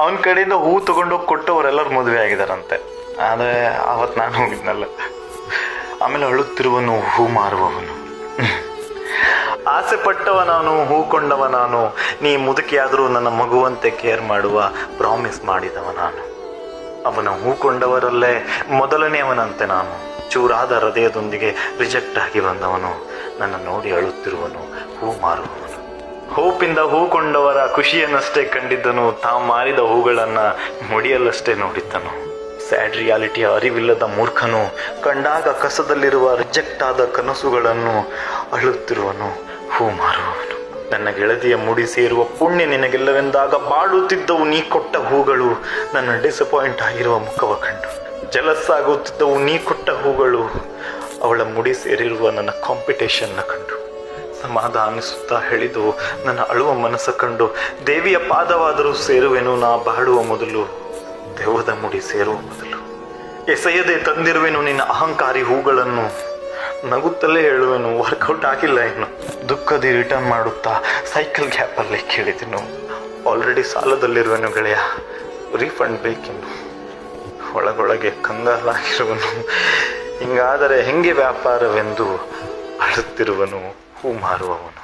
ಅವನ ಕಡೆಯಿಂದ ಹೂ ತಗೊಂಡೋಗಿ ಕೊಟ್ಟವರೆಲ್ಲರೂ ಮದುವೆ ಆಗಿದಾರಂತೆ. ಆದರೆ ಅವತ್ತು ನಾನು ಹೋಗಿದ್ನಲ್ಲ. ಆಮೇಲೆ ಅಳುತ್ತಿರುವನು, ಹೂ ಮಾರುವವನು. ಆಸೆ ಪಟ್ಟವ ನಾನು, ಹೂ ಕೊಂಡವ ನಾನು. ನೀ ಮುದುಕಿಯಾದರೂ ನನ್ನ ಮಗುವಂತೆ ಕೇರ್ ಮಾಡುವ, ಪ್ರಾಮಿಸ್ ಮಾಡಿದವ ನಾನು. ಅವನ ಹೂ ಕೊಂಡವರಲ್ಲೇ ಮೊದಲನೆಯವನಂತೆ ನಾನು. ಚೂರಾದ ಹೃದಯದೊಂದಿಗೆ ರಿಜೆಕ್ಟ್ ಆಗಿ ಬಂದವನು. ನನ್ನ ನೋಡಿ ಅಳುತ್ತಿರುವನು, ಹೂ ಮಾರುವವನು. ಹೋಪಿಂದ ಹೂ ಕೊಂಡವರ ಖುಷಿಯನ್ನಷ್ಟೇ ಕಂಡಿದ್ದನು. ತಾ ಮಾರಿದ ಹೂಗಳನ್ನ ಮುಡಿಯಲ್ಲಷ್ಟೇ ನೋಡಿದ್ದನು. ಸ್ಯಾಡ್ ರಿಯಾಲಿಟಿಯ ಅರಿವಿಲ್ಲದ ಮೂರ್ಖನು ಕಂಡಾಗ ಕಸದಲ್ಲಿರುವ ರಿಜೆಕ್ಟ್ ಆದ ಕನಸುಗಳನ್ನು ಅಳುತ್ತಿರುವನು. ಹೂ ಮಾರುವವನು. ನನ್ನ ಗೆಳತಿಯ ಮುಡಿ ಸೇರುವ ಪುಣ್ಯ ನಿನಗೆಲ್ಲವೆಂದಾಗ ಬಾಳುತ್ತಿದ್ದವು ನೀ ಕೊಟ್ಟ ಹೂಗಳು. ನನ್ನ ಡಿಸಪಾಯಿಂಟ್ ಆಗಿರುವ ಮುಖವ ಕಂಡು ಜಲಸ್ಸಾಗುತ್ತಿದ್ದವು ನೀ ಕೊಟ್ಟ ಹೂಗಳು. ಅವಳ ಮುಡಿ ಸೇರಿರುವ ನನ್ನ ಕಾಂಪಿಟೇಷನ್ನ ಕಂಡು ಸಮಾಧಾನಿಸುತ್ತಾ ಹೇಳಿದು ನನ್ನ ಅಳುವ ಮನಸ್ಸ ಕಂಡು ದೇವಿಯ ಪಾದವಾದರೂ ಸೇರುವೆನು, ನಾ ಬಾಡುವ ಮೊದಲು ದೇವದ ಮುಡಿ ಸೇರುವ ಮೊದಲು. ಎಸೆಯದೆ ತಂದಿರುವೆನು ನಿನ್ನ ಅಹಂಕಾರಿ ಹೂಗಳನ್ನು, ನಗುತ್ತಲೇ ಹೇಳುವೆನು ವರ್ಕೌಟ್ ಆಗಿಲ್ಲ ಇನ್ನು. ದುಃಖದಿ ರಿಟರ್ನ್ ಮಾಡುತ್ತಾ ಸೈಕಲ್ ಗ್ಯಾಪಲ್ಲಿ ಕೇಳಿದೆನು. ಆಲ್ರೆಡಿ ಸಾಲದಲ್ಲಿರುವೆನು ಗೆಳೆಯ ರೀಫಂಡ್ ಬೇಕಿನ್ನು. ಒಳಗೊಳಗೆ ಕಂಗಾಲಾಗಿರುವನು ಹಿಂಗಾದರೆ ಹೆಂಗೆ ವ್ಯಾಪಾರವೆಂದು ಅಳುತ್ತಿರುವನು. ಹೂ ಮಾರುವವನು